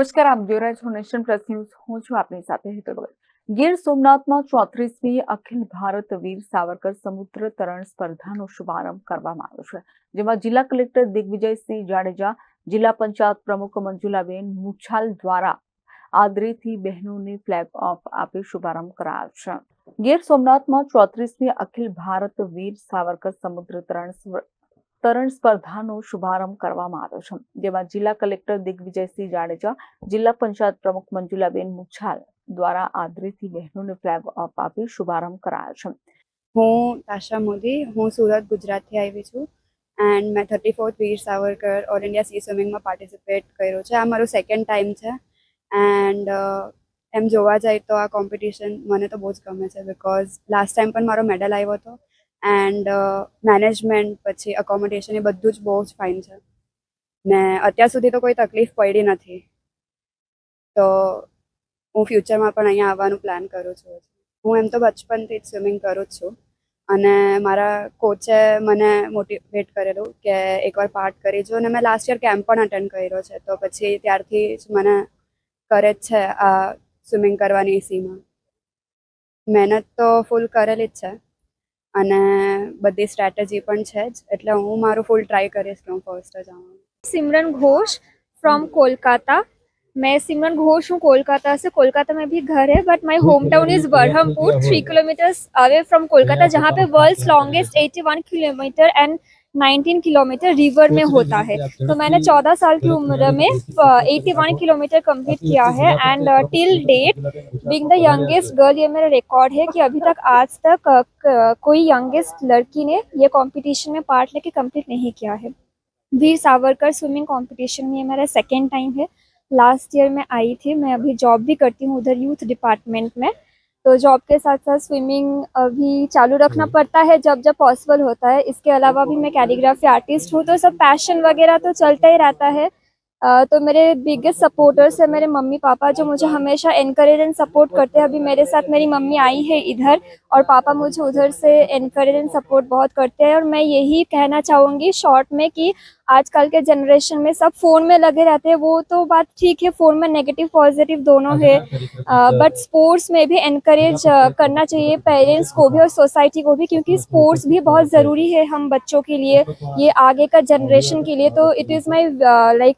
નમસ્કાર, આપ જોઈ રહ્યા છો નેશન પ્લસ ન્યૂઝ. હું છું આપની સાથે હેતુ ભગત ગીર સોમનાથમાં ચોત્રીસમી અખિલ ભારત વીર સાવરકર સમુદ્ર તરણ સ્પર્ધાનો શુભારંભ કરવામાં આવ્યો છે, જેમાં જિલ્લા કલેક્ટર દિગ્વિજયસિંહ જાડેજા, જિલ્લા પંચાયત પ્રમુખ મંજુલાબેન મુછાલ દ્વારા આદરીથી બહેનોને ફ્લેગ ઓફ આપી શુભારંભ કરાયો છે. ગીર સોમનાથમાં ચોત્રીસમી અખિલ ભારત વીર સાવરકર સમુદ્ર તરણ તરણ સ્પર્ધાનો શુભારંભ કરવામાં આવ્યો છે, જેમાં જિલ્લા કલેક્ટર દિગ્વિજયસિંહ જાડેજા, જિલ્લા પંચાયત પ્રમુખ મંજુલાબેન મુછાલ દ્વારા આદરીથી બહેનોને ફ્લેગ ઓફ આપી શુભારંભ કરાયો છે. હું તાશા મોદી, હું સુરત ગુજરાતથી આવી છું એન્ડ મેં thirty fourth Veer Savarkar all India sea સ્વિમિંગમાં participate કર્યો છે. આ મારો સેકન્ડ ટાઈમ છે એન્ડ એમ જોવા જાય તો આ કોમ્પિટિશન મને તો બહુ જ ગમે છે બિકોઝ લાસ્ટ ટાઈમ પણ મારો મેડલ આવ્યો હતો એન્ડ મેનેજમેન્ટ પછી અકોમોડેશન એ બધું જ બહુ જ ફાઇન છે. ને અત્યાર સુધી તો કોઈ તકલીફ પડી નથી. તો હું ફ્યુચરમાં પણ અહીંયા આવવાનું પ્લાન કરું છું. હું એમ તો બચપનથી જ સ્વિમિંગ કરું જ છું. અને મારા કોચે મને મોટિવેટ કરેલું કે એકવાર પાર્ટ કરી જો. અને મેં લાસ્ટ યર કેમ્પ પણ અટેન્ડ કર્યો છે. તો પછી ત્યારથી જ મને કરે જ છે આ સ્વિમિંગ કરવાની સીમાં મહેનત તો ફૂલ કરેલી જ છે. અને બધી સ્ટ્રેટેજી પણ છે જ એટલે હું મારું ફૂલ ટ્રાય કરીશ કે હું ફર્સ્ટ જ આવું सिमरन घोष फ्रॉम कोलकाता मैं सिमरन घोष हूँ कोलकाता से कोलकाता में भी घर है but my home town is Berhampore three kilometers away from Kolkata जहाँ पे world's longest 81 kilometre and 19 kilometre river में होता है। तो मैंने 14 साल की उम्र में uh, 81 किलोमीटर कंप्लीट किया है and till date being the youngest girl ये मेरा रिकॉर्ड है कि अभी तक आज तक कोई यंगेस्ट लड़की ने ये कंपटीशन में पार्ट लेके कंप्लीट नहीं किया है। वीर सावरकर स्विमिंग कंपटीशन में ये मेरा सेकेंड टाइम है। लास्ट ईयर में आई थी मैं अभी जॉब भी करती हूँ उधर यूथ डिपार्टमेंट में। तो जॉब के साथ साथ स्विमिंग अभी चालू रखना पड़ता है जब जब पॉसिबल होता है इसके अलावा भी मैं कैलीग्राफी आर्टिस्ट हूँ तो सब पैशन वगैरह तो चलता ही रहता है अ, तो मेरे बिगेस्ट सपोर्टर्स है मेरे मम्मी पापा जो मुझे हमेशा इनकरेज एंड सपोर्ट करते हैं। अभी मेरे साथ मेरी मम्मी आई है इधर और पापा मुझे उधर से इनकरेज एंड सपोर्ट बहुत करते हैं और मैं यही कहना चाहूँगी शॉर्ट में कि आजकल के जनरेशन में सब फ़ोन में लगे रहते हैं। वो तो बात ठीक है फ़ोन में नेगेटिव पॉजिटिव दोनों है बट स्पोर्ट्स में भी इनकरेज करना चाहिए पेरेंट्स को भी और सोसाइटी को भी क्योंकि स्पोर्ट्स भी बहुत ज़रूरी है हम बच्चों के लिए। ये आगे का जनरेशन के लिए तो it is my like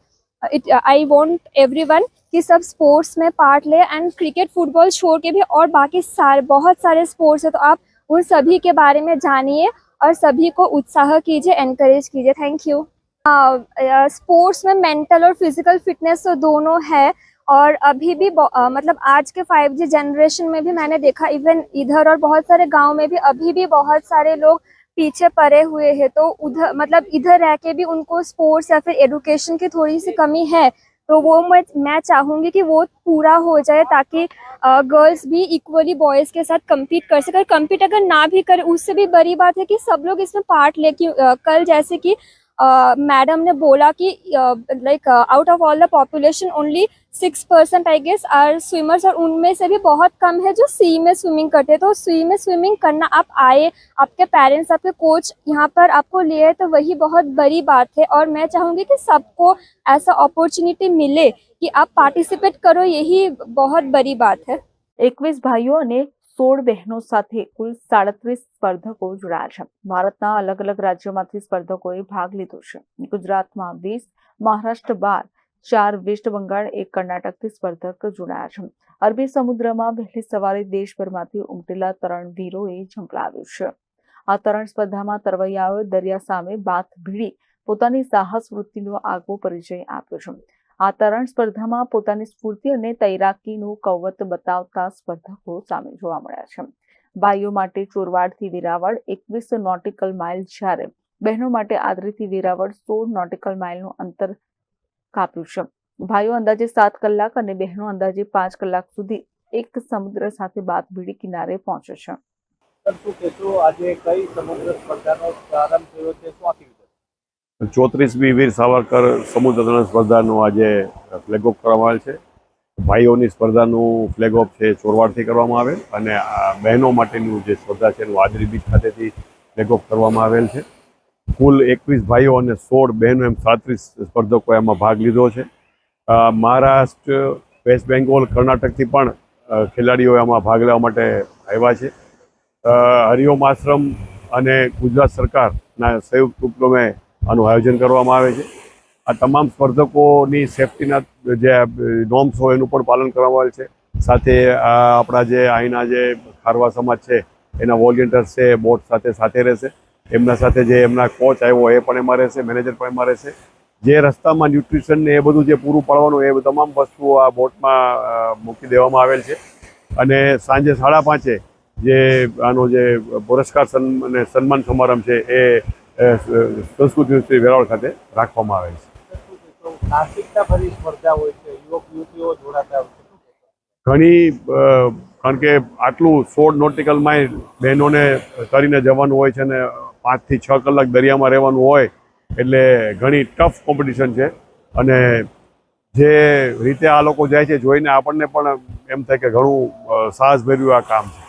I want everyone कि सब स्पोर्ट्स में पार्ट ले एंड क्रिकेट फुटबॉल छोड़ के भी और बाकी सारे बहुत सारे स्पोर्ट्स है। तो आप उन सभी के बारे में जानिए और सभी को उत्साह कीजिए एनकरेज कीजिए। थैंक यू स्पोर्ट्स में मेंटल और फ़िज़िकल फिटनेस तो दोनों है और अभी भी बहु- अ, मतलब आज के 5G जनरेशन में भी मैंने देखा इवन इधर और बहुत सारे गाँव में भी अभी भी बहुत सारे लोग पीछे पड़े हुए हैं तो उधर मतलब इधर रह के भी उनको स्पोर्ट्स या फिर एडुकेशन की थोड़ी सी कमी है तो वो मैं मैं चाहूँगी कि वो पूरा हो जाए ताकि गर्ल्स भी इक्वली बॉयज़ के साथ compete कर सके। कम्पीट अगर ना भी करे, उससे भी बड़ी बात है कि सब लोग इसमें पार्ट ले कि कल जैसे कि मैडम ने बोला कि like out of all the population only six percent I guess are swimmers और उनमें से भी बहुत कम है जो सी में स्विमिंग करते हैं तो सी में स्विमिंग करना आप आए आपके पेरेंट्स आपके कोच यहाँ पर आपको लिए हैं, तो वही बहुत बड़ी बात है और मैं चाहूँगी कि सबको ऐसा अपॉर्चुनिटी मिले कि आप पार्टिसिपेट करो यही बहुत बड़ी बात है એકવીસ ભાઈઓ અને સોળ બહેનો સાથે કુલ સાડત્રીસ સ્પર્ધકો જોડાયા છે ભારતના અલગ અલગ રાજ્યોમાંથી સ્પર્ધકોએ ભાગ લીધો છે ગુજરાતમાં વીસ મહારાષ્ટ્ર બાર ચાર વેસ્ટ બંગાળ, એક કર્ણાટકથી સ્પર્ધક જોડાયા છે. અરબી સમુદ્રમાં વહેલી સવારે દેશભરમાંથી ઉમટેલા તરણવીરોએ ઝંપલાવ્યું છે. આ તરણ સ્પર્ધામાં તરવૈયાઓએ દરિયા સામે બાથ ભીડી, પોતાની સાહસ વૃત્તિનો આગવો પરિચય આપ્યો છે. આ તરણ સ્પર્ધામાં પોતાની સ્ફૂર્તિ અને તૈરાકીનું કૌવત બતાવતા સ્પર્ધકો સામે જોવા મળ્યા છે. ભાઈઓ માટે ચોરવાડથી વેરાવળ એકવીસ નોટિકલ માઇલ જ્યારે, બહેનો માટે આદરીથી વેરાવળ સોળ નોટિકલ માઇલનું અંતર કાપ્યું છે. ભાઈઓ અંદાજે સાત કલાક અને બહેનો અંદાજે પાંચ કલાક સુધી એક સમુદ્ર સાથે બાથભીડી કિનારે પહોંચે છે. આજે કઈ સમુદ્ર સ્પર્ધાનો પ્રારંભ થયો છે? શું ચોત્રીસમી વીર સાવરકર સમુદ્ર તરણ સ્પર્ધાનું આજે ફ્લેગ ઓફ કરવામાં આવેલ છે. ભાઈઓની સ્પર્ધાનું ફ્લેગ ઓફ છે ચોરવાડથી કરવામાં આવેલ અને આ બહેનો માટેનું જે સ્પર્ધા છે એનું હાજરી બીચ ખાતેથી ફ્લેગ ઓફ કરવામાં આવેલ છે. કુલ એકવીસ ભાઈઓ અને સોળ બહેનો એમ સાત્રીસ સ્પર્ધકોએ એમાં ભાગ લીધો છે. મહારાષ્ટ્ર, વેસ્ટ બેંગોલ, કર્ણાટકથી પણ ખેલાડીઓ એમાં ભાગ લેવા માટે આવ્યા છે. હરિઓમ આશ્રમ અને ગુજરાત સરકારના સંયુક્ત ઉપક્રમે આનું આયોજન કરવામાં આવે છે. આ તમામ સ્પર્ધકોની સેફટીના જે નોર્મ્સ હોય એનું પણ પાલન કરવામાં આવે છે. સાથે આપણા જે અહીંના જે ખારવા સમાજ છે, એના વોલેન્ટિયર્સ છે, બોટ સાથે સાથે રહેશે. એમના સાથે જે એમના કોચ આવ્યો એ પણ એમાં રહેશે મેનેજર પણ એમાં રહેશે જે રસ્તામાં ન્યુટ્રિશન ને એ બધું જે પૂરું પાડવાનું એ તમામ વસ્તુઓ આ બોટમાં મૂકી દેવામાં આવેલ છે અને સાંજે સાડા પાંચે જે આનો જે પુરસ્કાર સન્માન અને સન્માન સમારંભ છે એ સંસ્કૃતિ યુનિવર્સિટી વેરાવળ ખાતે રાખવામાં આવે છે કહેશો? ભરી સ્પર્ધા હોય છે યુવક યુવતીઓ જોડાતા? ઘણી કારણ કે આટલું સોળ નોટિકલ માઇલ બહેનોને કરીને જવાનું હોય છે ને પાંચથી છ કલાક દરિયામાં રહેવાનું હોય એટલે ઘણી ટફ કોમ્પિટિશન છે. અને જે રીતે આ લોકો જાય છે જોઈને આપણને પણ એમ થાય કે ઘણું સાહસભર્યું આ કામ છે.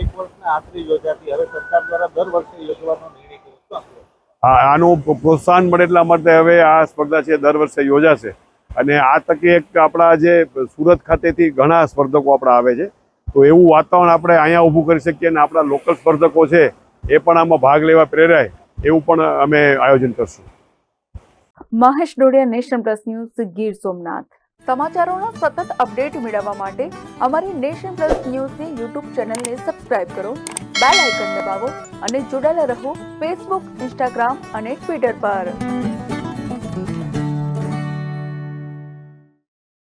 એક વર્ષના આખરી યોજાતી હવે સરકાર દ્વારા દર વર્ષે યોજવાનો નિર્ણય આનું પ્રોત્સાહન મળે એટલા માટે હવે આ સ્પર્ધા છે દર વર્ષે યોજાશે. અને આ તકે એક આપણા જે સુરત ખાતેથી ઘણા સ્પર્ધકો આપણા આવે છે. તો એવું વાતાવરણ આપણે અહીંયા ઊભું કરી શકીએ અને આપણા લોકલ સ્પર્ધકો છે એ પણ આમાં ભાગ લેવા પ્રેરાય એવું પણ અમે આયોજન કરશું. Mahesh Dodiya nation plus news Gir Somnath. સમાચારોનો સતત અપડેટ મેળવવા માટે અમારી નેશન પ્લસ ન્યૂઝની યુટ્યુબ ચેનલને સબસ્ક્રાઇબ કરો બેલ આઇકન દબાવો અને જોડાયેલા રહો ફેસબુક ઇન્સ્ટાગ્રામ અને ટ્વિટર પર.